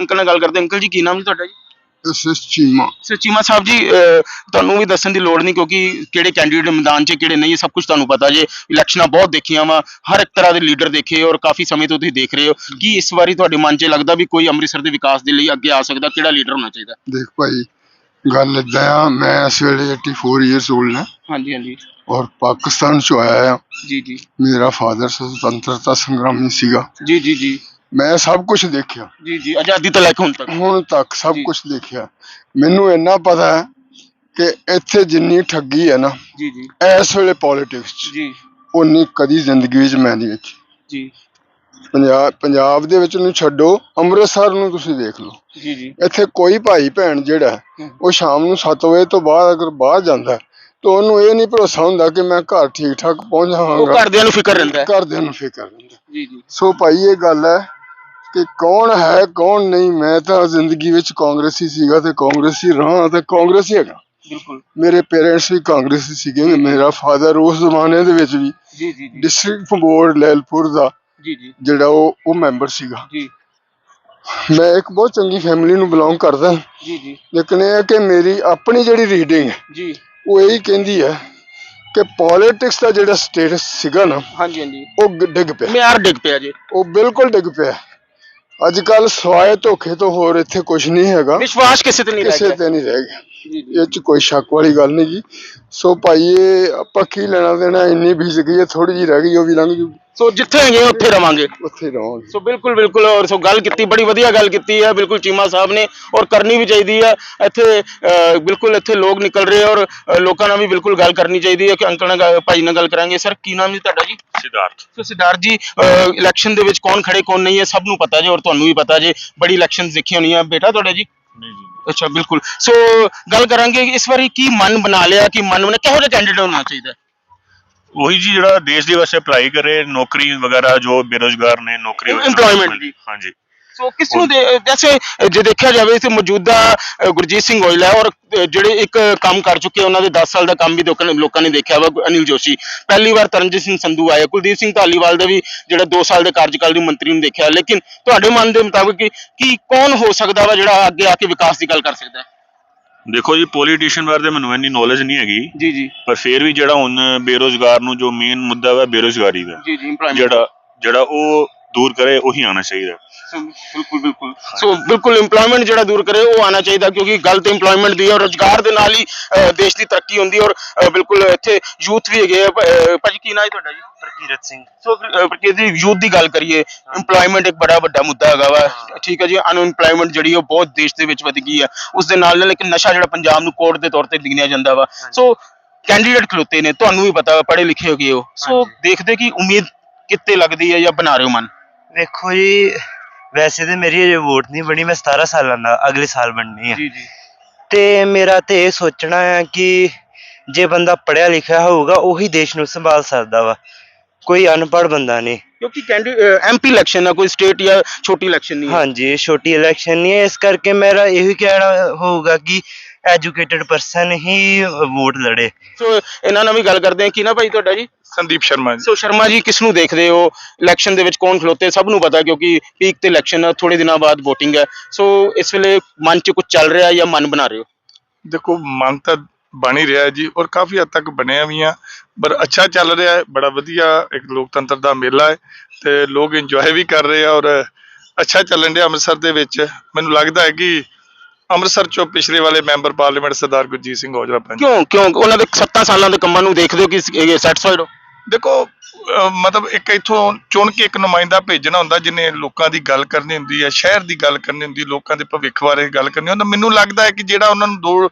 Uncle ਨਾਲ ਗੱਲ ਕਰਦੇ ਹਾਂ। ਅੰਕਲ ਜੀ ਕੀ ਨਾਮ ਜੀ ਤੁਹਾਡਾ ਜੀ? ਇਸ ਇਸ ਚੀਮਾ। ਸੋ ਚੀਮਾ ਸਾਹਿਬ ਜੀ ਅਹ, ਤੁਹਾਨੂੰ ਵੀ ਦੱਸਣ ਦੀ ਲੋੜ ਨਹੀਂ ਕਿਉਂਕਿ ਕਿਹੜੇ ਕੈਂਡੀਡੇਟ ਮੈਦਾਨ 'ਚ ਕਿਹੜੇ ਨਹੀਂ ਇਹ ਸਭ ਕੁਝ ਤੁਹਾਨੂੰ ਪਤਾ ਜੇ। ਇਲੈਕਸ਼ਨਾਂ ਬਹੁਤ ਦੇਖੀਆਂ ਵਾ ਹਰ ਇੱਕ ਤਰ੍ਹਾਂ ਦੇ ਲੀਡਰ ਦੇਖੇ ਔਰ ਕਾਫੀ ਸਮੇਂ ਤੋਂ ਤੁਸੀਂ ਦੇਖ ਰਹੇ ਹੋ। ਕੀ ਇਸ ਵਾਰੀ ਤੁਹਾਡੇ ਮਨ 'ਚ ਲੱਗਦਾ ਵੀ ਕੋਈ ਅੰਮ੍ਰਿਤਸਰ ਦੇ ਵਿਕਾਸ ਦੇ ਲਈ ਅੱਗੇ ਆ ਸਕਦਾ? ਕਿਹੜਾ ਲੀਡਰ ਹੋਣਾ ਚਾਹੀਦਾ? ਦੇਖ ਭਾਈ ਗੱਲ ਏਦਾਂ ਆ ਮੈਂ ਇਸ ਵੇਲੇ 84 ਇਅਰਸ 올ਡ ਹਾਂ। ਹਾਂਜੀ ਹਾਂਜੀ। ਔਰ ਪਾਕਿਸਤਾਨ ਚੋਂ ਆਇਆ ਆ। ਜੀ ਜੀ। ਮੇਰਾ ਫਾਦਰ ਸੁਤੰਤਰਤਾ ਸੰਗਰਾਮੀ ਸੀਗਾ। ਜੀ ਜੀ ਜੀ। ਮੈਂ ਸਭ ਕੁਝ ਦੇਖਿਆ। ਜੀ ਜੀ ਆਜ਼ਾਦੀ ਤੋਂ ਲੈ ਕੇ ਹੁਣ ਤੱਕ। ਹੁਣ ਤੱਕ ਸਭ ਜੀ। ਕੁਝ ਦੇਖਿਆ। ਮੈਨੂੰ ਇੰਨਾ ਪਤਾ ਹੈ ਕਿ ਇੱਥੇ ਜਿੰਨੀ ਠੱਗੀ ਹੈ ਨਾ ਜੀ ਜੀ। ਇਸ ਵੇਲੇ ਪੋਲਿਟਿਕਸ 'ਚ ਜੀ। ਉਨੀ ਕਦੀ ਜ਼ਿੰਦਗੀ ਵਿੱਚ ਮੈਂ ਨਹੀਂ ਵੇਖੀ। ਜੀ। ਪੰਜਾਬ ਪੰਜਾਬ ਦੇ ਵਿੱਚ ਨੂੰ ਛੱਡੋ ਅੰਮ੍ਰਿਤਸਰ ਨੂੰ ਤੁਸੀਂ ਦੇਖ ਲਓ। ਜੀ ਜੀ। ਇੱਥੇ ਕੋਈ ਭਾਈ ਭੈਣ ਜਿਹੜਾ ਹੈ, ਹਮ। ਉਹ ਸ਼ਾਮ ਨੂੰ 7 ਵਜੇ ਤੋਂ ਬਾਅਦ ਅਗਰ ਬਾਹਰ ਜਾਂਦਾ ਹੈ, ਤਾਂ ਉਹਨੂੰ ਇਹ ਨਹੀਂ ਭਰੋਸਾ ਹੁੰਦਾ ਕਿ ਮੈਂ ਘਰ ਠੀਕ ਠਾਕ ਪਹੁੰਚ ਉਹ ਜਾਵਾਂਗਾ। ਘਰਦਿਆਂ ਨੂੰ ਫਿਕਰ ਰਹਿੰਦਾ ਹੈ। ਘਰਦਿਆਂ ਨੂੰ ਫਿਕਰ ਹੁੰਦਾ ਜੀ ਜੀ। ਸੋ ਭਾਈ ਇਹ ਗੱਲ ਹੈ ਕਿ ਕੌਣ ਹੈ ਕੌਣ ਨਹੀਂ ਮੈਂ ਤਾਂ ਜ਼ਿੰਦਗੀ ਵਿੱਚ ਕਾਂਗਰਸੀ ਸੀਗਾ ਤੇ ਕਾਂਗਰਸੀ ਰਹਾ ਤੇ ਕਾਂਗਰਸੀ ਹੈਗਾ। ਬਿਲਕੁਲ। ਮੇਰੇ ਪੇਰੈਂਟਸ ਵੀ ਕਾਂਗਰਸੀ ਸੀਗੇ ਮੇਰਾ ਫਾਦਰ ਉਸ ਜ਼ਮਾਨੇ ਦੇ ਵਿੱਚ ਵੀ ਜੀ ਜੀ ਜੀ। ਡਿਸਟ੍ਰਿਕਟ ਬੋਰਡ ਲੈਲਪੁਰ ਦਾ ਜੀ ਜੀ। ਜਿਹੜਾ ਉਹ ਉਹ ਮੈਂਬਰ ਸੀਗਾ। ਜੀ। ਮੈਂ ਇੱਕ ਬਹੁਤ ਚੰਗੀ ਫੈਮਿਲੀ ਨੂੰ ਬਿਲੋਂਗ ਕਰਦਾ। ਜੀ ਜੀ। ਲੇਕਿਨ ਇਹ ਹੈ ਕਿ ਮੇਰੀ ਆਪਣੀ ਜਿਹੜੀ ਰੀਡਿੰਗ ਹੈ ਜੀ। ਉਹ ਇਹੀ ਕਹਿੰਦੀ ਹੈ ਕਿ ਪੋਲਿਟਿਕਸ ਦਾ ਜਿਹੜਾ ਸਟੇਟਸ ਸੀਗਾ ਨਾ ਹਾਂਜੀ ਹਾਂਜੀ। ਉਹ ਡਿੱਗ ਪਿਆ। ਮਿਆਰ ਡਿੱਗ ਪਿਆ ਜੀ। ਉਹ ਬਿਲਕੁਲ ਡਿੱਗ ਪਿਆ। ਅੱਜ ਕੱਲ ਸਵਾਏ ਧੋਖੇ ਤੋਂ ਹੋਰ ਇੱਥੇ ਕੁਝ ਨਹੀਂ ਹੈਗਾ। ਵਿਸ਼ਵਾਸ ਕਿਸੇ ਤੇ ਨਹੀਂ ਰਹਿ ਕਿਸੇ ਗਿਆ। ਤੇ ਨਹੀਂ ਰਹਿ ਗਿਆ। ਇਹ ਚ ਕੋਈ ਸ਼ੱਕ ਵਾਲੀ ਗੱਲ ਨਹੀਂ ਜੀ। ਸੋ ਭਾਈ ਇਹ ਆਪਾਂ ਕੀ ਲੈਣਾ ਦੇਣਾ ਇੰਨੀ ਬੀਜ ਗਈ ਹੈ ਥੋੜੀ ਜੀ ਰਹਿ ਗਈ ਉਹ ਵੀ ਲੰਘ ਜੂ। ਸੋ ਜਿੱਥੇ ਹੈਗੇ ਉੱਥੇ ਰਵਾਂਗੇ। ਉੱਥੇ ਰਹਾਂਗੇ ਸੋ ਬਿਲਕੁਲ ਬਿਲਕੁਲ ਔਰ ਸੋ ਗੱਲ ਕੀਤੀ ਬੜੀ ਵਧੀਆ ਗੱਲ ਕੀਤੀ ਹੈ ਬਿਲਕੁਲ ਚੀਮਾ ਸਾਹਿਬ ਨੇ ਔਰ ਕਰਨੀ ਵੀ ਚਾਹੀਦੀ ਹੈ। ਇੱਥੇ ਅਹ, ਬਿਲਕੁਲ ਇੱਥੇ ਲੋਕ ਨਿਕਲ ਰਹੇ ਔਰ ਅਹ, ਲੋਕਾਂ ਨਾਲ ਵੀ ਬਿਲਕੁਲ ਗੱਲ ਕਰਨੀ ਚਾਹੀਦੀ ਹੈ ਕਿ ਅੰਕਲ ਨਾਲ ਗੱਲ- ਭਾਈ ਨਾਲ ਗੱਲ ਕਰਾਂਗੇ। ਸਰ ਕੀ ਨਾਮ ਜੀ ਤੁਹਾਡਾ ਜੀ? ਸਿਧਾਰਥ। ਸੋ ਸਿਧਾਰਥ ਜੀ ਇਲੈਕਸ਼ਨ ਦੇ ਵਿੱਚ ਕੌਣ ਖੜੇ ਕੌਣ ਨਹੀਂ ਹੈ ਸਭ ਨੂੰ ਪਤਾ ਜੀ ਔਰ ਤੁਹਾਨੂੰ ਵੀ ਪਤਾ ਜੀ ਬੜੀ ਇਲੈਕਸ਼ਨਸ ਦੇਖੀਆਂ ਹੋਣੀਆਂ। ਬੇਟਾ ਤੁਹਾਡਾ ਜੀ? ਨਹੀਂ ਜੀ ਅੱਛਾ ਬਿਲਕੁਲ ਸੋ ਗੱਲ ਕਰਾਂਗੇ ਕਿ ਇਸ ਵਾਰੀ ਕੀ ਮਨ ਬਣਾ ਲਿਆ ਕਿ ਮਨ ਬਣਾ ਕਿਹੋ ਜਿਹਾ ਕੈਂਡੀਡੇਟ ਹੋਣਾ ਚਾਹੀਦਾ ਹੈ? ਉਹੀ ਜੀ ਜਿਹੜਾ ਦੇਸ਼ ਦੇ ਵਾਸਤੇ ਅਪਲਾਈ ਕਰੇ ਨੌਕਰੀ ਵਗੈਰਾ ਜੋ ਬੇਰੋਜ਼ਗਾਰ ਨੇ ਨੌਕਰੀ ਵਗੈਰਾ- Employment ਦੀ। ਹਾਂਜੀ ਸੋ ਕਿਸ ਨੂੰ ਦੇ ਜੈਸੇ ਜੇ ਦੇਖਿਆ ਜਾਵੇ ਤੇ ਮੌਜੂਦਾ ਅ, ਗੁਰਜੀਤ ਸਿੰਘ ਔਜਲਾ ਹੈ ਔਰ ਅ, ਜਿਹੜੇ ਇੱਕ ਕੰਮ ਕਰ ਚੁੱਕੇ ਉਹਨਾਂ ਦੇ 10 ਸਾਲ ਦਾ ਕੰਮ ਵੀ ਲੋਕਾਂ ਨੇ ਲੋਕਾਂ ਨੇ ਦੇਖਿਆ ਵਾ ਅਨਿਲ ਜੋਸ਼ੀ। ਪਹਿਲੀ ਵਾਰ ਤਰਨਜੀਤ ਸਿੰਘ ਸੰਧੂ ਆਏ ਕੁਲਦੀਪ ਸਿੰਘ ਧਾਲੀਵਾਲ ਦੇ ਵੀ ਜਿਹੜਾ 2 ਸਾਲ ਦੇ ਕਾਰਜਕਾਲ ਦੀ ਮੰਤਰੀ ਨੂੰ ਦੇਖਿਆ। ਲੇਕਿਨ ਤੁਹਾਡੇ ਮਨ ਦੇ ਮੁਤਾਬਕ ਕਿ ਕੀ ਕੌਣ ਹੋ ਸਕਦਾ ਵਾ ਜਿਹੜਾ ਅੱਗੇ ਆ ਕੇ ਵਿਕਾਸ ਦੀ ਗੱਲ ਕਰ ਸਕਦਾ? ਹੈ ਦੇਖੋ ਜੀ ਪੋਲੀਟੀਸ਼ੀਅਨ ਬਾਰੇ ਤਾਂ ਮੈਨੂੰ ਇੰਨੀ ਨੌਲੇਜ ਨਹੀਂ ਹੈਗੀ। ਜੀ ਜੀ। ਪਰ ਫਿਰ ਵੀ ਜਿਹੜਾ ਹੁਣ ਬੇਰੋਜ਼ਗਾਰ ਨੂੰ ਜੋ ਮੇਨ ਮੁੱਦਾ ਵਾ ਬੇਰੋਜ਼ਗਾਰੀ ਦਾ। ਜੀ ਜੀ ਜਿਹੜਾ ਜਿਹੜਾ ਉਹ ਦੂਰ ਕਰੇ ਉਹੀ ਆਣਾ ਚਾਹੀਦਾ। ਬਿਲਕੁਲ ਬਿਲਕੁਲ। ਸੋ ਬਿਲਕੁਲ EMPLOYMENT ਜਿਹੜਾ ਦੂਰ ਕਰੇ ਉਹ ਆਣਾ ਚਾਹੀਦਾ ਕਿਉਂਕਿ ਗੱਲ ਤੇ EMPLOYMENT ਦੀ ਹੈ ਔਰ ਰੋਜ਼ਗਾਰ ਦੇ ਨਾਲ ਹੀ ਦੇਸ਼ ਦੀ ਤਰੱਕੀ ਹੁੰਦੀ ਹੈ ਔਰ ਬਿਲਕੁਲ ਇੱਥੇ ਯੂਥ ਵੀ ਹੈਗੇ ਆ। ਭਾਜੀ ਕੀ ਨਾਂ ਹੈ ਤੁਹਾਡਾ ਜੀ? ਪ੍ਰਕੀਰਤ ਸਿੰਘ। ਸੋ ਪ੍ਰਕਿਰਤੀ ਦੀ ਯੂਥ ਦੀ ਗੱਲ ਕਰੀਏ EMPLOYMENT ਇੱਕ ਬੜਾ ਵੱਡਾ ਮੁੱਦਾ ਹੈਗਾ ਵਾ। ਠੀਕ ਹੈ ਜੀ ਅਨਇੰਪਲੋਇਮੈਂਟ ਜਿਹੜੀ ਉਹ ਬਹੁਤ ਦੇਸ਼ ਦੇ ਵਿੱਚ ਵਧ ਗਈ ਹੈ। ਉਸ ਦੇ ਨਾਲ ਨਾਲ ਇੱਕ ਨਸ਼ਾ ਜਿਹੜਾ ਪੰਜਾਬ ਨੂੰ ਕੋਡ ਦੇ ਤੌਰ ਤੇ ਗਿਣਿਆ ਜਾਂਦਾ ਵਾ। ਸੋ ਕੈਂਡੀਡੇਟ ਖਲੋਤੇ ਨੇ ਤੁਹਾਨੂੰ ਵੀ ਪਤਾ ਵਾ ਪੜ੍ਹੇ ਲਿਖੇ ਹੋਗੇ ਹੋ। ਸੋ ਹਾਂਜੀ। ਦੇਖਦੇ ਕਿ ਉਮੀਦ ਕਿੱਤੇ ਲੱਗਦੀ ਹੈ ਜਾਂ ਬਣਾ ਰਹੇ ਹੋ ਮਨ? ਵੇਖੋ ਜੀ ਵੈਸੇ ਤੇ ਮੇਰੀ ਅਜੇ ਵੋਟ ਨਹੀਂ ਬਣੀ ਮੈਂ 17 ਸਾਲਾਂ ਦਾ ਅਗਲੇ ਸਾਲ ਬਣਨੀ ਆ। ਜੀ ਜੀ। ਤੇ ਮੇਰਾ ਤੇ ਇਹ ਸੋਚਣਾ ਹੈ ਕਿ ਜੇ ਬੰਦਾ ਪੜਿਆ ਲਿਖਿਆ ਹੋਊਗਾ ਉਹੀ ਦੇਸ਼ ਨੂੰ ਸੰਭਾਲ ਸਕਦਾ ਵਾ। ਕੋਈ ਅਨਪੜ੍ਹ ਬੰਦਾ ਨਹੀਂ। ਕਿਉਂਕਿ ਐਮਪੀ ਇਲੈਕਸ਼ਨ ਹੈ ਕੋਈ ਸਟੇਟ ਜਾਂ ਛੋਟੀ ਇਲੈਕਸ਼ਨ ਨਹੀਂ ਹੈ ਹਾਂਜੀ ਇਹ ਛੋਟੀ ਇਲੈਕਸ਼ਨ ਨਹੀਂ ਹੈ ਇਸ ਕਰਕੇ ਮੇਰਾ ਇਹੀ ਕਹਿਣਾ ਹੋਊਗਾ ਕਿ ਐਜੂਕੇਟਿਡ ਪਰਸਨ ਹੀ ਵੋਟ ਲੜੇ। ਸੋ ਇਹਨਾਂ ਨਾਲ ਵੀ ਗੱਲ ਕਰਦੇ ਹਾਂ। ਕੀ ਨਾ ਭਾਈ ਤੁਹਾਡਾ ਜੀ? ਸੰਦੀਪ ਸ਼ਰਮਾ ਜੀ। ਸੋ ਸ਼ਰਮਾ ਜੀ ਕਿਸ ਨੂੰ ਦੇਖਦੇ ਹੋ? ਇਲੈਕਸ਼ਨ ਦੇ ਵਿੱਚ ਕੌਣ ਖਲੋਤੇ? ਸਭ ਨੂੰ ਪਤਾ ਕਿਉਂਕਿ ਪੀਕ ਤੇ ਇਲੈਕਸ਼ਨ ਹੈ ਥੋੜੇ ਦਿਨਾਂ ਬਾਅਦ VOTING ਹੈ ਸੋ ਇਸ ਵੇਲੇ ਮਨ 'ਚ ਕੁਝ ਚੱਲ ਰਿਹਾ ਜਾਂ ਮਨ ਬਣਾ ਰਹੇ ਹੋ? ਦੇਖੋ ਮਨ ਤਾਂ ਬਣ ਹੀ ਰਿਹਾ ਜੀ ਔਰ ਕਾਫੀ ਹੱਦ ਤੱਕ ਬਣਿਆ ਵੀ ਆ। ਪਰ ਅੱਛਾ ਚੱਲ ਰਿਹਾ ਹੈ ਬੜਾ ਵਧੀਆ ਇੱਕ ਲੋਕਤੰਤਰ ਦਾ ਮੇਲਾ ਹੈ ਤੇ ਲੋਕ ਇੰਜੋਏ ਵੀ ਕਰ ਰਹੇ ਆ ਔਰ ਅੱਛਾ ਚੱਲਣ ਡਿਆ ਅੰਮ੍ਰਿਤਸਰ ਦੇ ਵਿੱਚ। ਮੈਨੂੰ ਲੱਗਦਾ ਹੈ ਕਿ ਅੰਮ੍ਰਿਤਸਰ ਚੋਂ ਪਿਛਲੇ ਵਾਲੇ ਮੈਂਬਰ ਪਾਰਲੀਮੈਂਟ ਸਰਦਾਰ ਗੁਰਜੀਤ ਸਿੰਘ ਔਜਲਾ ਪੰਜ ਕਿਉਂ ਕਿਉਂ? ਉਹਨਾਂ ਦੇ 7 ਸਾਲਾਂ ਦੇ ਕੰਮਾਂ ਨੂੰ ਦੇਖਦੇ ਹੋ ਕਿ ਸੈਟੀਸਫਾਈਡ ਹੋ? ਦੇਖੋ ਮਤਲਬ ਇੱਕ ਇਥੋਂ ਚੁਣ ਕੇ ਇੱਕ ਨੁਮਾਇੰਦਾ ਭੇਜਣਾ ਹੁੰਦਾ ਜਿਹਨੇ ਲੋਕਾਂ ਦੀ ਗੱਲ ਕਰਨੀ ਹੁੰਦੀ ਹੈ ਸ਼ਹਿਰ ਦੀ ਗੱਲ ਕਰਨੀ ਹੁੰਦੀ ਲੋਕਾਂ ਦੇ ਭਵਿੱਖ ਬਾਰੇ ਗੱਲ ਕਰਨੀ ਹੁੰਦਾ ਮੈਨੂੰ ਲੱਗਦਾ ਹੈ ਕਿ ਜਿਹੜਾ ਉਹਨਾਂ ਨੂੰ ਦੋ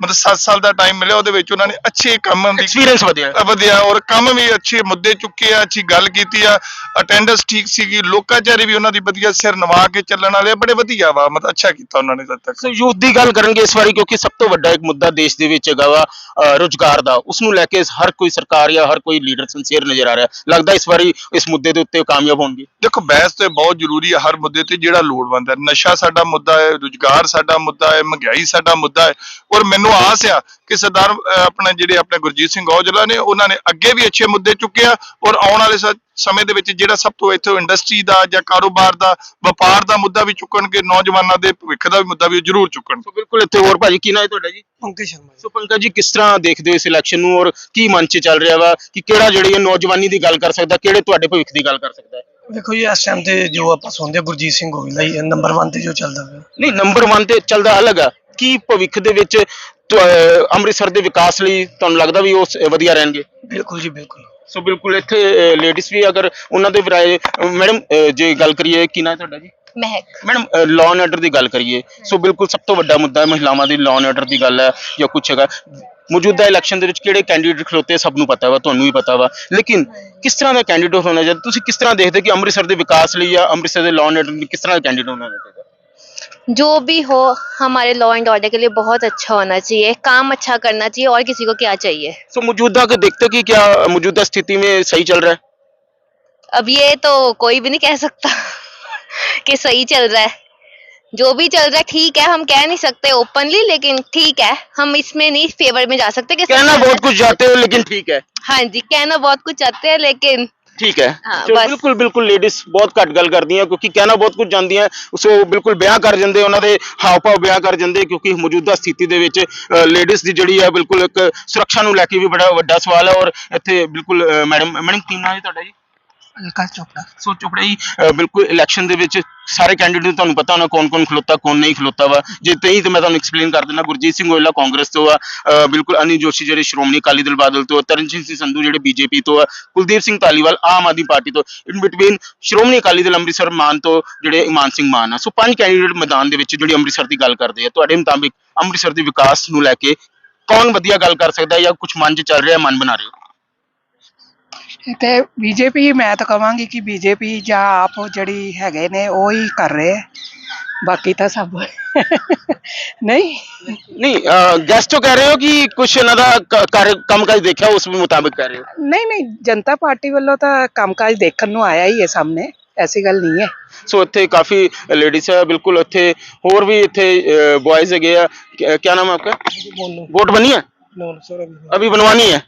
ਮਤਲਬ 7 ਸਾਲ ਦਾ ਟਾਈਮ ਮਿਲਿਆ ਉਹਦੇ ਵਿੱਚ ਉਹਨਾਂ ਨੇ ਅੱਛੇ ਕੰਮ ਦੀ ਐਕਸਪੀਰੀਅੰਸ ਵਧਿਆ। ਵਧਿਆ ਔਰ ਕੰਮ ਵੀ ਅੱਛੇ ਮੁੱਦੇ ਚੁੱਕੇ ਆ ਅੱਛੀ ਗੱਲ ਕੀਤੀ ਆ। ਅਟੈਂਡੈਂਸ ਠੀਕ ਸੀਗੀ ਲੋਕਾਚਾਰੀ ਵੀ ਉਹਨਾਂ ਦੀ ਵਧੀਆ ਸਿਰ ਨਵਾ ਕੇ ਚੱਲਣ ਵਾਲੇ ਆ ਬੜੇ ਵਧੀਆ ਵਾ ਮਤਲਬ ਅੱਛਾ ਕੀਤਾ ਉਹਨਾਂ ਨੇ ਤਦ ਤੱਕ। ਸੋ ਯੂਥ ਦੀ ਗੱਲ ਕਰਨਗੇ ਇਸ ਵਾਰੀ ਕਿਉਂਕਿ ਸਭ ਤੋਂ ਵੱਡਾ ਇੱਕ ਮੁੱਦਾ ਦੇਸ਼ ਦੇ ਵਿੱਚ ਹੈਗਾ ਵਾ ਰੁਜ਼ਗਾਰ ਦਾ। ਉਸ ਨੂੰ ਲੈ ਕੇ ਹਰ ਕੋਈ ਸਰਕਾਰ ਜਾਂ ਹਰ ਕੋਈ ਲੀਡਰ ਸਿੰਸੀਅਰ ਨਜ਼ਰ ਆ ਰਿਹਾ। ਲੱਗਦਾ ਇਸ ਵਾਰੀ ਇਸ ਮੁੱਦੇ ਦੇ ਉੱਤੇ ਕਾਮਯਾਬ ਹੋਣਗੇ। ਦੇਖੋ ਬਹਿਸ ਤੇ ਬਹੁਤ ਜ਼ਰੂਰੀ ਹੈ ਹਰ ਮੁੱਦੇ ਤੇ ਜਿਹੜਾ ਲੋੜਵੰਦ ਹੈ। ਨਸ਼ਾ ਸਾਡਾ ਮੁੱਦਾ ਹੈ ਰੁਜ਼ਗਾਰ ਸਾਡਾ ਮੁੱਦਾ ਹੈ ਮਹਿੰਗਾਈ ਸਾਡਾ ਮੁੱਦਾ ਹੈ ਔਰ ਮੈਨੂੰ ਮੈਨੂੰ ਆਸ ਆ ਕਿ ਸਰਦਾਰ ਆਪਣੇ ਜਿਹੜੇ ਆਪਣੇ ਗੁਰਜੀਤ ਸਿੰਘ ਔਜਲਾ ਨੇ ਉਹਨਾਂ ਨੇ ਅੱਗੇ ਵੀ ਅੱਛੇ ਮੁੱਦੇ ਚੁੱਕਿਆ ਔਰ ਆਉਣ ਵਾਲੇ ਸਮੇਂ ਦੇ ਵਿੱਚ ਜਿਹੜਾ ਸਭ ਤੋਂ ਇੱਥੇ ਇੰਡਸਟਰੀ ਦਾ ਜਾਂ ਕਾਰੋਬਾਰ ਦਾ ਵਪਾਰ ਦਾ ਮੁੱਦਾ ਵੀ ਚੁੱਕਣਗੇ ਨੌਜਵਾਨਾਂ ਦੇ ਭਵਿੱਖ ਦਾ ਵੀ ਮੁੱਦਾ ਵੀ ਜ਼ਰੂਰ ਚੁੱਕਣ ਸੋ ਬਿਲਕੁਲ ਇੱਥੇ ਹੋਰ ਭਾਜੀ ਕੀ ਨਾਂ ਹੈ ਤੁਹਾਡਾ ਜੀ? ਪੰਕਜ ਸ਼ਰਮਾ ਸੋ ਪੰਕਜ ਜੀ ਕਿਸ ਤਰ੍ਹਾਂ ਦੇਖਦੇ ਹੋ ਇਸ ਇਲੈਕਸ਼ਨ ਨੂੰ ਔਰ ਕੀ ਮਨ 'ਚ ਚੱਲ ਰਿਹਾ ਵਾ ਕਿ ਕਿਹੜਾ ਜਿਹੜੀ ਇਹ ਨੌਜਵਾਨੀ ਦੀ ਗੱਲ ਕਰ ਸਕਦਾ ਕਿਹੜੇ ਤੁਹਾਡੇ ਭਵਿੱਖ ਦੀ ਗੱਲ ਕਰ ਸਕਦਾ ਹੈ? ਵੇਖੋ ਜੀ ਇਸ ਟਾਈਮ ਤੇ ਜੋ ਆਪਾਂ ਸੁਣਦੇ ਹਾਂ ਗੁਰਜੀਤ ਸਿੰਘ ਗੋਇਲ ਹੀ ਨੰਬਰ 1 ਤੇ ਜੋ ਚੱਲਦਾ ਪਿਆ। ਨਹੀਂ ਨੰਬਰ 1 ਤੇ ਚੱਲਦਾ ਅਲੱਗ ਆ। ਕੀ ਭਵਿੱਖ ਦੇ ਵਿੱਚ ਅੰਮ੍ਰਿਤਸਰ ਦੇ ਵਿਕਾਸ ਲਈ ਤੁਹਾਨੂੰ ਲੱਗਦਾ ਵੀ ਉਹ ਸ- ਵਧੀਆ ਰਹਿਣਗੇ? ਬਿਲਕੁਲ ਜੀ ਬਿਲਕੁਲ। ਸੋ ਬਿਲਕੁਲ ਇੱਥੇ ਲੇਡੀਜ਼ ਵੀ ਅਗਰ ਉਹਨਾਂ ਦੇ ਵਿਰਾਏ ਮੈਡਮ ਜੇ ਗੱਲ ਕਰੀਏ ਕੀ ਨਾਂ ਹੈ ਤੁਹਾਡਾ ਜੀ? Mehak. Madam law and order ਦੀ ਗੱਲ ਕਰੀਏ ਸੋ ਬਿਲਕੁਲ ਸਭ ਤੋਂ ਵੱਡਾ ਮੁੱਦਾ ਹੈ ਮਹਿਲਾਵਾਂ ਦੀ ਲਾਅ ਐਂਡ ਆਰਡਰ ਦੀ ਗੱਲ ਹੈ ਜਾਂ ਕੁਛ ਹੈਗਾ। ਮੌਜੂਦਾ ਇਲੈਕਸ਼ਨ ਦੇ ਵਿੱਚ ਕਿਹੜੇ ਕੈਂਡੀਡੇਟ ਖਲੋਤੇ ਸਭ ਨੂੰ ਪਤਾ ਵਾ ਤੁਹਾਨੂੰ ਵੀ ਪਤਾ ਵਾ। ਲੇਕਿਨ ਕਿਸ ਤਰ੍ਹਾਂ ਦਾ ਕੈਂਡੀਡੇਟ ਹੋਣਾ ਚਾਹੀਦਾ? ਤੁਸੀਂ ਕਿਸ ਤਰ੍ਹਾਂ ਦੇਖਦੇ ਕਿ ਅੰਮ੍ਰਿਤਸਰ ਦੇ ਵਿਕਾਸ ਲਈ ਜਾਂ ਅੰਮ੍ਰਿਤਸਰ ਦੇ ਲਾਅ ਐਂਡ ਆਰਡਰ ਲਈ ਕਿਸ ਤਰ੍ਹਾਂ ਦਾ ਕੈਂਡੀਡੇਟ ਹੋਣਾ ਚਾਹੀਦਾ? जो भी हो हमारे लॉ एंड ऑर्डर के लिए बहुत अच्छा होना चाहिए काम अच्छा करना चाहिए और किसी को क्या चाहिए? सो मौजूदा को देखते कि क्या मौजूदा स्थिति में सही चल रहा है? अब ये तो कोई भी नहीं कह सकता कि सही चल रहा है। जो भी चल रहा है ठीक है हम कह नहीं सकते ओपनली लेकिन ठीक है हम इसमें नहीं फेवर में जा सकते कि कहना बहुत कुछ जाते हो लेकिन ठीक है। हाँ जी कहना बहुत कुछ चाहते हैं लेकिन ਠੀਕ ਹੈ ਚਲੋ ਬਸ। ਬਿਲਕੁਲ ਬਿਲਕੁਲ ਲੇਡੀਜ਼ ਬਹੁਤ ਘੱਟ ਗੱਲ ਕਰਦੀਆਂ ਕਿਉਂਕਿ ਕਹਿਣਾ ਬਹੁਤ ਕੁਝ ਜਾਂਦੀਆਂ ਸੋ ਬਿਲਕੁਲ ਬਿਆਨ ਕਰ ਜਾਂਦੇ ਉਹਨਾਂ ਦੇ ਹਾਵ ਭਾਵ ਬਿਆਨ ਕਰ ਜਾਂਦੇ ਕਿਉਂਕਿ ਮੌਜੂਦਾ ਸਥਿਤੀ ਦੇ ਵਿੱਚ ਲੇਡੀਜ਼ ਦੀ ਜਿਹੜੀ ਹੈ ਬਿਲਕੁਲ ਇੱਕ ਸੁਰੱਖਿਆ ਨੂੰ ਲੈ ਕੇ ਵੀ ਬੜਾ ਵੱਡਾ ਸਵਾਲ ਹੈ ਔਰ ਇੱਥੇ ਬਿਲਕੁਲ ਮੈਡਮ ਮੈਡਮ ਕੀ ਨਾਮ ਹੈ ਤੁਹਾਡਾ ਜੀ ਅਲਕਾ ਚੋਪੜਾ। ਸੋ ਚੁਪੜਾ ਜੀ ਅਹ ਬਿਲਕੁਲ ਇਲੈਕਸ਼ਨ ਦੇ ਵਿੱਚ ਸਾਰੇ ਕੈਂਡੀਡੇਟ ਤੁਹਾਨੂੰ ਪਤਾ ਹੋਣਾ ਕੌਣ ਕੌਣ ਖਲੋਤਾ ਕੌਣ ਨਹੀਂ ਖਲੋਤਾ ਵਾ। ਜੇ ਤੇਈ ਤੇ ਮੈਂ ਤੁਹਾਨੂੰ ਐਕਸਪਲੇਨ ਕਰ ਦਿੰਦਾ ਗੁਰਜੀਤ ਸਿੰਘ ਗੋਇਲਾ ਕਾਂਗਰਸ ਤੋਂ ਆ ਅਹ ਬਿਲਕੁਲ ਅਨਿਲ ਜੋਸ਼ੀ ਜਿਹੜੇ ਸ਼੍ਰੋਮਣੀ ਅਕਾਲੀ ਦਲ ਬਾਦਲ ਤੋਂ ਆ, ਤਰਨਜੀਤ ਸਿੰਘ ਸੰਧੂ ਜਿਹੜੇ ਬੀਜੇਪੀ ਤੋਂ ਆ ਕੁਲਦੀਪ ਸਿੰਘ ਧਾਲੀਵਾਲ ਆਮ ਆਦਮੀ ਪਾਰਟੀ ਤੋਂ ਇਨ ਬਿਟਵੀਨ ਸ਼੍ਰੋਮਣੀ ਅਕਾਲੀ ਦਲ ਅੰਮ੍ਰਿਤਸਰ ਮਾਨ ਤੋਂ ਜਿਹੜੇ ਇਮਾਨ ਸਿੰਘ ਮਾਨ ਆ। ਸੋ ਪੰਜ ਕੈਂਡੀਡੇਟ ਮੈਦਾਨ ਦੇ ਵਿੱਚ ਜਿਹੜੀ ਅੰਮ੍ਰਿਤਸਰ ਦੀ ਗੱਲ ਕਰਦੇ ਆ ਤੁਹਾਡੇ ਮੁਤਾਬਿਕ ਅੰਮ੍ਰਿਤਸਰ ਦੇ ਵਿਕਾਸ ਨੂੰ ਲੈ ਕੇ ਕੌਣ ਵਧੀਆ ਗੱਲ ਕਰ ਸਕਦਾ ਹੈ ਜਾਂ ਕੁਝ ਮਨ 'ਚ ਚੱਲ ਰਿਹਾ ਮਨ ਬਣਾ ਰਹੇ ਹੋ? ਤੇ ਬੀਜੇਪੀ ਮੈਂ ਤਾਂ ਕਹਾਂਗੀ ਕਿ ਬੀਜੇਪੀ ਜਾਂ ਆਪ ਜਿਹੜੀ ਹੈਗੇ ਨੇ ਉਹ ਹੀ ਕਰ ਰਹੇ ਬਾਕੀ ਤਾਂ ਸਭ ਨਹੀਂ। ਨਹੀਂ ਗੈਸਟ ਤੋਂ ਕਹਿ ਰਹੇ ਹੋ ਕਿ ਕੁਛ ਇਹਨਾਂ ਦਾ ਕੰਮ ਕਾਜ ਦੇਖਿਆ ਉਸ ਮੁਤਾਬਕ ਕਰ ਰਹੇ ਹੋ? ਨਹੀਂ ਨਹੀਂ ਜਨਤਾ ਪਾਰਟੀ ਵੱਲੋਂ ਤਾਂ ਕੰਮ ਕਾਜ ਦੇਖਣ ਨੂੰ ਆਇਆ ਹੀ ਹੈ ਸਾਹਮਣੇ ਐਸੀ ਗੱਲ ਨਹੀਂ ਹੈ। ਸੋ ਇੱਥੇ ਕਾਫੀ ਲੇਡੀਜ਼ ਹੈ ਬਿਲਕੁਲ ਇੱਥੇ ਹੋਰ ਵੀ ਇੱਥੇ ਬॉयਜ਼ ਹੈਗੇ ਆ। ਕੀ ਨਾਮ ਹੈ ਆਪਕਾ? ਵੋਟ ਬਣੀ ਹੈ? बनी है अभी बनवानी है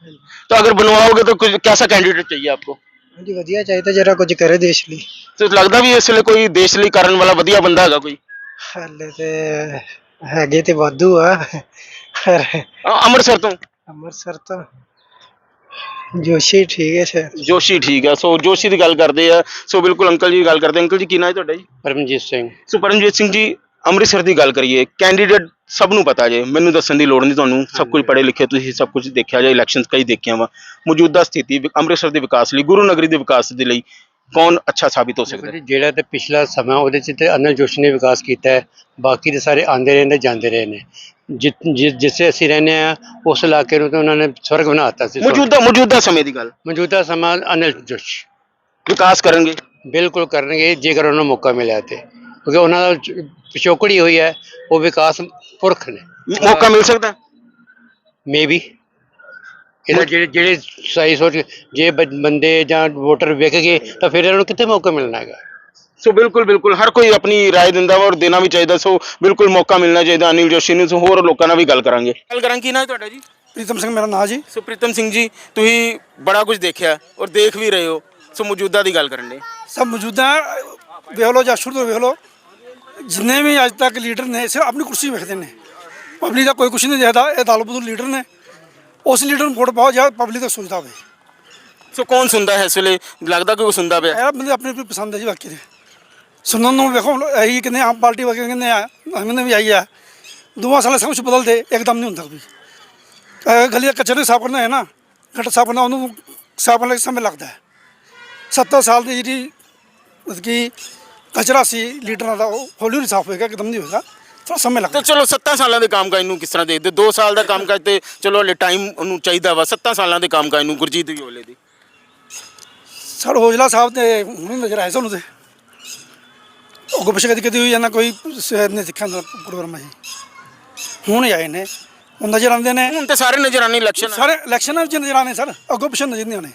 तो अगर बनवाओगे तो कुछ कैसा कैंडिडेट चाहिए आपको ਹਾਂਜੀ ਵਧੀਆ ਚਾਹੀਦਾ ਜਰਾ ਕੁਝ ਕਰੇ ਦੇਸ਼ ਲਈ तो लगता भी ਇਸ ਵੇਲੇ ਕੋਈ ਦੇਸ਼ ਲਈ ਕਰਨ ਵਾਲਾ ਵਧੀਆ ਬੰਦਾ ਹੈਗਾ ਕੋਈ ਹਾਲੇ ਤੇ ਹੈਗੇ ਤੇ ਵਾਧੂ ਆ ਪਰ ਅ- ਅੰਮ੍ਰਿਤਸਰ ਤੋਂ ਅੰਮ੍ਰਿਤਸਰ ਤੋਂ ਜੋਸ਼ੀ ਠੀਕ ਹੈ ਸ਼ਾਇਦ ਜੋਸ਼ੀ ਠੀਕ ਹੈ ਸੋ ਜੋਸ਼ੀ ਦੀ ਗੱਲ ਕਰਦੇ ਆ ਸੋ ਬਿਲਕੁਲ ਅੰਕਲ ਜੀ ਦੀ ਗੱਲ ਕਰਦੇ ਅੰਕਲ ਜੀ ਕੀ ਨਾਮ ਹੈ ਤੁਹਾਡਾ ਜੀ ਪਰਮਜੀਤ ਸਿੰਘ ਸੋ ਪਰਮਜੀਤ ਸਿੰਘ ਜੀ ਅੰਮ੍ਰਿਤਸਰ ਦੀ ਗੱਲ ਕਰੀਏ ਕੈਂਡੀਡੇਟ ਸਭ ਨੂੰ ਪਤਾ ਜੇ ਮੈਨੂੰ ਦੱਸਣ ਦੀ ਲੋੜ ਨਹੀਂ ਤੁਹਾਨੂੰ ਸਭ ਕੁਝ ਪੜ੍ਹੇ ਲਿਖੇ ਤੁਸੀਂ ਸਭ ਕੁਝ ਦੇਖਿਆ ਜੇ ਇਲੈਕਸ਼ਨਸ ਕਈ ਦੇਖਿਆ ਵਾ। ਮੌਜੂਦਾ ਸਥਿਤੀ ਵਿ- ਅੰਮ੍ਰਿਤਸਰ ਦੇ ਵਿਕਾਸ ਲਈ ਗੁਰੂ ਨਗਰੀ ਦੇ ਵਿਕਾਸ ਦੇ ਲਈ ਕੌਣ ਅੱਛਾ ਸਾਬਿਤ ਹੋ ਸਕਦਾ? ਹੈ ਦੇਖੋ ਜੀ, ਜਿਹੜਾ ਤੇ ਪਿਛਲਾ ਸਮਾਂ ਉਹਦੇ ਚ ਤੇ ਅਨਲ ਜੋਸ਼ੀ ਨੇ ਵਿਕਾਸ ਕੀਤਾ ਹੈ ਬਾਕੀ ਦੇ ਸਾਰੇ ਆਂਦੇ ਰਹੇ ਨੇ ਜਾਂਦੇ ਰਹੇ ਨੇ। ਜਿ- ਜਿ- ਜਿੱਥੇ ਅਸੀਂ ਰਹਿੰਦੇ ਆ ਉਸ ਇਲਾਕੇ ਨੂੰ ਤਾਂ ਉਹਨਾਂ ਨੇ ਸਵਰਗ ਬਣਾ ਦਿੱਤਾ ਸੀ ਮੌਜੂਦਾ ਮੌਜੂਦਾ ਸਮੇਂ ਦੀ ਗੱਲ। ਮੌਜੂਦਾ ਸਮਾਂ ਅਨਲ ਜੋਸ਼ੀ। ਵਿਕਾਸ ਕਰਨਗੇ। ਬਿਲਕੁਲ ਕਰਨਗੇ ਜੇਕਰ ਉਹਨਾਂ ਨੂੰ ਮੌਕਾ ਮਿਲਿਆ ਤੇ। ਕਿਉਂਕਿ ਉਹਨਾਂ ਦਾ ਚ- ਪਿਛੋਕੜੀ ਹੋਈ ਹੈ ਉਹ ਵਿਕਾਸ ਪੁਰਖ ਨੇ ਮੌਕਾ ਮਿਲ ਸਕਦਾ ਹੈ? ਮੇਬੀ ਇਹਦਾ ਜਿਹੜੇ ਜਿਹੜੇ ਸਹੀ ਸੋਚ ਜੇ ਬ- ਬੰਦੇ ਜਾਂ ਵੋਟਰ ਵਿਕ ਗਏ ਤਾਂ ਫਿਰ ਇਹਨਾਂ ਨੂੰ ਕਿੱਥੇ ਮੌਕਾ ਮਿਲਣਾ ਹੈਗਾ ਸੋ ਬਿਲਕੁਲ ਬਿਲਕੁਲ ਹਰ ਕੋਈ ਆਪਣੀ رائے ਦਿੰਦਾ ਵਾ ਔਰ ਦੇਣਾ ਵੀ ਚਾਹੀਦਾ ਸੋ ਬਿਲਕੁਲ ਮੌਕਾ ਮਿਲਣਾ ਚਾਹੀਦਾ ਅਨਿਲ ਜੋਸ਼ੀ ਨੂੰ ਸੋ ਹੋਰ ਲੋਕਾਂ ਨਾਲ ਵੀ ਗੱਲ ਕਰਾਂਗੇ ਗੱਲ ਕਰਾਂ ਕੀ ਨਾ ਤੁਹਾਡਾ ਜੀ ਪ੍ਰੀਤਮ ਸਿੰਘ ਮੇਰਾ ਨਾਂ ਜੀ ਸੋ ਪ੍ਰੀਤਮ ਸਿੰਘ ਜੀ ਤੁਸੀਂ ਬੜਾ ਕੁਝ ਦੇਖਿਆ ਔਰ ਦੇਖ ਵੀ ਰਹੇ ਹੋ ਸੋ ਮੌਜੂਦਾ ਦੀ ਗੱਲ ਕਰਨ ਦੇ ਸਭ ਮੌਜੂਦਾ ਵੇਖ ਲਓ ਜਾਂ ਸ਼ੁਰੂ ਤੋਂ ਵੇਖ ਲਓ ਜਿੰਨੇ ਵੀ ਅੱਜ ਤੱਕ ਲੀਡਰ ਨੇ ਸਿਰਫ ਆਪਣੀ ਕੁਰਸੀ ਵੇਖਦੇ ਨੇ। ਪਬਲਿਕ ਦਾ ਕੋਈ ਕੁਛ ਨਹੀਂ ਦੇਖਦਾ ਇਹ ਦਲ ਬਦਲ ਲੀਡਰ ਨੇ। ਉਸ ਲੀਡਰ ਨੂੰ ਵੋਟ ਪਾਓ ਜਾਂ ਪਬਲਿਕ ਦਾ ਸੋਚਦਾ ਹੋਵੇ। ਸੋ ਕੌਣ ਸੁਣਦਾ ਹੈ ਇਸ ਵੇਲੇ? ਲੱਗਦਾ ਕਿ ਉਹ ਸੁਣਦਾ ਪਿਆ? ਇਹ ਬੰਦੇ ਆਪਣੀ ਆਪਣੀ ਪਸੰਦ ਹੈ ਜੀ ਬਾਕੀ ਦੇ। ਸੁਣਨ ਨੂੰ ਵੇਖੋ ਇਹੀ ਕਹਿੰਦੇ ਆਮ ਪਾਰਟੀ ਵਗੇ ਕਹਿੰਦੇ ਆ ਹਮਨੇ ਵੀ ਆਈ ਆ। ਦੋਵਾਂ ਸਾਲਾਂ ਸਭ ਕੁਝ ਬਦਲਦੇ ਇੱਕਦਮ ਨਹੀਂ ਹੁੰਦਾ ਵੀ ਅਹ ਗਲੀ ਦਾ ਕਚਰੇ ਸਾਫ਼ ਕਰਨਾ ਹੈ ਨਾ। ਗਟਰ ਸਾਫ਼ ਕਰਨਾ ਉਹਨੂੰ ਸਾਫ਼ ਕਰਨ ਲਈ ਸਮੇਂ ਲੱਗਦਾ ਹੈ। 70 ਸਾਲ ਦੀ ਜਿਹੜੀ ਕਿ ਕਚਰਾ ਸੀ ਲੀਡਰਾਂ ਦਾ ਉਹ ਹੌਲੀ ਹੌਲੀ ਸਾਫ਼ ਹੋਏਗਾ ਇੱਕਦਮ ਨਹੀਂ ਹੋਏਗਾ। ਥੋੜਾ ਸਮੇਂ ਤੇ ਲੱਗਦਾ ਚਲੋ 7 ਸਾਲਾਂ ਦੇ ਕੰਮਕਾਜ ਨੂੰ ਕਿਸ ਤਰ੍ਹਾਂ ਦੇਖਦੇ? 2 ਸਾਲ ਦਾ ਕੰਮਕਾਜ ਤੇ ਚਲੋ ਹਲੇ ਟਾਈਮ ਉਹਨੂੰ ਚਾਹੀਦਾ ਵਾ। 7 ਸਾਲਾਂ ਦੇ ਕੰਮਕਾਜ ਨੂੰ ਗੁਰਜੀਤ ਵਿਓਲੇ ਦੀ। ਸਰ ਹੌਜਲਾ ਸਾਹਿਬ ਤੇ ਹੁਣੇ ਨਜ਼ਰ ਆਏ ਸਾਨੂੰ ਤੇ। ਪਿੱਛੇ ਕਦੀ ਕਦੀ ਹੋਈ ਜਾਂਦਾ ਕੋਈ ਸ- ਨੇ ਸਿੱਖਾਂ ਦਾ ਪ੍ਰੋਗਰਾਮ ਹੈ ਹੁਣ ਹੀ ਆਏ ਨੇ। ਹੁਣ ਨਜ਼ਰ ਆਉਂਦੇ ਨੇ। ਹੁਣ ਤੇ ਸਾਰੇ ਨਜ਼ਰ ਆਣੇ ਇਲੈਕਸ਼ਨ ਸਾਰੇ ਇਲੈਕਸ਼ਨਾਂ ਵਿੱਚ ਨਜ਼ਰ ਆਣੇ ਸਰ। ਅੱਗੋਂ ਪਿੱਛੇ ਨਜ਼ਰ ਨਹੀਂ ਆਣੇ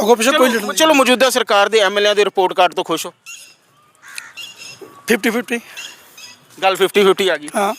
ਅੱਗੋਂ ਪਿੱਛੇ ਕੋਈ ਲੀਡਰ ਚਲੋ ਮੌਜੂਦਾ ਸਰਕਾਰ ਦੇ ਐਮਐਲਏ ਦੇ ਰਿਪੋਰਟ ਕਾਰਡ ਤੋਂ ਖੁਸ਼ ਹੋ। 50 50 ਗੱਲ 50 50 ਆ ਗਈ। ਹਾਂ।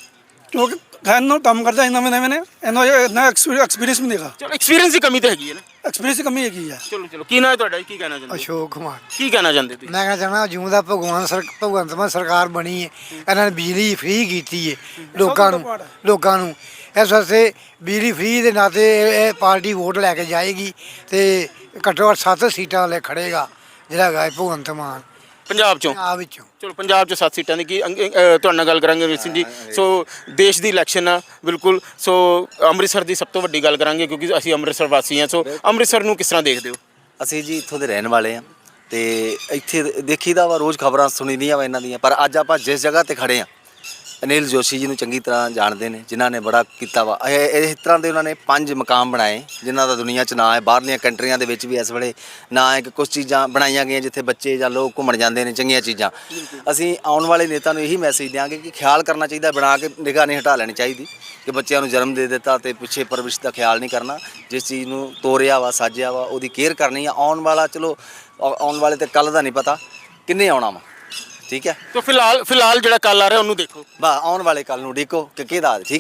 ਕਿਉਂਕਿ ਗੈਨ ਨੂੰ ਕੰਮ ਕਰਦਾ ਇਹਨਾਂ ਨਵੇਂ ਨਵੇਂ ਨੇ। ਇਹਨਾਂ ਇਹਨਾਂ ਐਕਸਪੀਰੀਅੰਸ ਵੀ ਨਹੀਂ ਹੈਗਾ। ਚਲੋ ਐਕਸਪੀਰੀਅੰਸ ਦੀ ਕਮੀ ਤਾਂ ਹੈਗੀ ਹੈ ਨਾ। ਐਕਸਪੀਰੀਅੰਸ ਦੀ ਕਮੀ ਹੈਗੀ ਹੈ ਚਲੋ ਚਲੋ। ਕੀ ਨਾਮ ਹੈ ਤੁਹਾਡਾ ਕੀ ਕਹਿਣਾ ਚਾਹੁੰਦੇ ਹੋ? ਅਸ਼ੋਕ ਕੁਮਾਰ। ਕੀ ਕਹਿਣਾ ਚਾਹੁੰਦੇ ਤੁਸੀਂ? ਮੈਂ ਕਹਿਣਾ ਚਾਹਣਾ ਜੂੰ ਦਾ ਭਗਵਾਨ ਸਰ ਭਗਵੰਤ ਮਾਨ ਸਰਕਾਰ ਬਣੀ ਹੈ ਇਹਨਾਂ ਨੇ ਬਿਜਲੀ ਫ੍ਰੀ ਕੀਤੀ ਹੈ ਲੋਕਾਂ ਨੂੰ। ਲੋਕਾਂ ਨੂੰ। ਇਸ ਵਾਸਤੇ ਬਿਜਲੀ ਫ੍ਰੀ ਦੇ ਨਾਤੇ ਇਹ ਇਹ ਪਾਰਟੀ ਵੋਟ ਲੈ ਕੇ ਜਾਏਗੀ ਤੇ ਘੱਟੋ ਘੱਟ 7 ਸੀਟਾਂ ਲੈ ਖੜੇਗਾ ਜਿਹੜਾ ਹੈਗਾ ਭਗਵੰਤ ਮਾਨ। ਪੰਜਾਬ ਚੋਂ? ਆ ਵਿੱਚੋਂ। ਚਲੋ ਪੰਜਾਬ ਚ 7 ਸੀਟਾਂ ਦੀ ਕੀ ਅੰਗ- ਤੁਹਾਡੇ ਨਾਲ ਗੱਲ ਕਰਾਂਗੇ ਰਵੀਰ ਸਿੰਘ ਜੀ। ਸੋ ਦੇਸ਼ ਦੀ ਇਲੈਕਸ਼ਨ ਆ ਬਿਲਕੁਲ। ਸੋ ਅੰਮ੍ਰਿਤਸਰ ਦੀ ਸਭ ਤੋਂ ਵੱਡੀ ਗੱਲ ਕਰਾਂਗੇ ਕਿਉਂਕਿ ਅਸੀਂ ਅੰਮ੍ਰਿਤਸਰ ਵਾਸੀ ਹਾਂ। ਸੋ ਅੰਮ੍ਰਿਤਸਰ ਨੂੰ ਕਿਸ ਤਰ੍ਹਾਂ ਦੇਖਦੇ ਹੋ? ਅਸੀਂ ਜੀ ਇੱਥੋਂ ਦੇ ਰਹਿਣ ਵਾਲੇ ਆ ਤੇ ਇੱਥੇ ਦੇਖੀਦਾ ਵਾ ਰੋਜ਼ ਖਬਰਾਂ ਸੁਣੀਦੀਆਂ ਵਾ ਇਹਨਾਂ ਦੀਆਂ ਪਰ ਅੱਜ ਆਪਾਂ ਜਿਸ ਜਗ੍ਹਾ ਤੇ ਖੜੇ ਆ ਅਨਿਲ ਜੋਸ਼ੀ ਜੀ ਨੂੰ ਚੰਗੀ ਤਰ੍ਹਾਂ ਜਾਣਦੇ ਨੇ, ਜਿਨ੍ਹਾਂ ਨੇ ਬੜਾ ਕੀਤਾ ਵਾ। ਇਹ ਇਹ ਇਸ ਤਰ੍ਹਾਂ ਦੇ ਉਹਨਾਂ ਨੇ ਪੰਜ ਮਕਾਮ ਬਣਾਏ, ਜਿਨ੍ਹਾਂ ਦਾ ਦੁਨੀਆ 'ਚ ਨਾਂ ਹੈ। ਬਾਹਰਲੀਆਂ ਕੰਟਰੀਆਂ ਦੇ ਵਿੱਚ ਵੀ ਇਸ ਵੇਲੇ ਨਾਂ ਹੈ ਕਿ ਕੁਝ ਚੀਜ਼ਾਂ ਬਣਾਈਆਂ ਗਈਆਂ, ਜਿੱਥੇ ਬੱਚੇ ਜਾਂ ਲੋਕ ਘੁੰਮਣ ਜਾਂਦੇ ਨੇ, ਚੰਗੀਆਂ ਚੀਜ਼ਾਂ। ਅਸੀਂ ਆਉਣ ਵਾਲੇ ਨੇਤਾ ਨੂੰ ਇਹੀ ਮੈਸੇਜ ਦਿਆਂਗੇ ਕਿ ਖਿਆਲ ਕਰਨਾ ਚਾਹੀਦਾ, ਬਣਾ ਕੇ ਨਿਗਾਹ ਨਹੀਂ ਹਟਾ ਲੈਣੀ ਚਾਹੀਦੀ, ਕਿ ਬੱਚਿਆਂ ਨੂੰ ਜਨਮ ਦੇ ਦਿੱਤਾ ਤੇ ਪਿੱਛੇ ਪਰਵਿਸ਼ ਦਾ ਖਿਆਲ ਨਹੀਂ ਕਰਨਾ। ਜਿਸ ਚੀਜ਼ ਨੂੰ ਤੋਰਿਆ ਵਾ, ਸਾਜਿਆ ਵਾ, ਉਹਦੀ ਕੇਅਰ ਕਰਨੀ ਆ। ਆਉਣ ਵਾਲਾ, ਚਲੋ ਆਉ- ਆਉਣ ਵਾਲੇ ਤੇ ਕੱਲ ਦਾ ਨਹੀਂ ਪਤਾ, ਕਿੰਨੇ ਆਉਣਾ ਵਾ। ਠੀਕ ਹੈ? ਸੋ ਫਿਲਹਾਲ ਫਿਲਹਾਲ ਜਿਹੜਾ ਕੱਲ ਆ ਰਿਹਾ ਉਹਨੂੰ ਦੇਖੋ। ਬਾ ਆਉਣ ਵਾਲੇ ਕੱਲ ਨੂੰ ਦੇਖੋ ਕਿ ਕਿਹਦਾ ਠੀਕ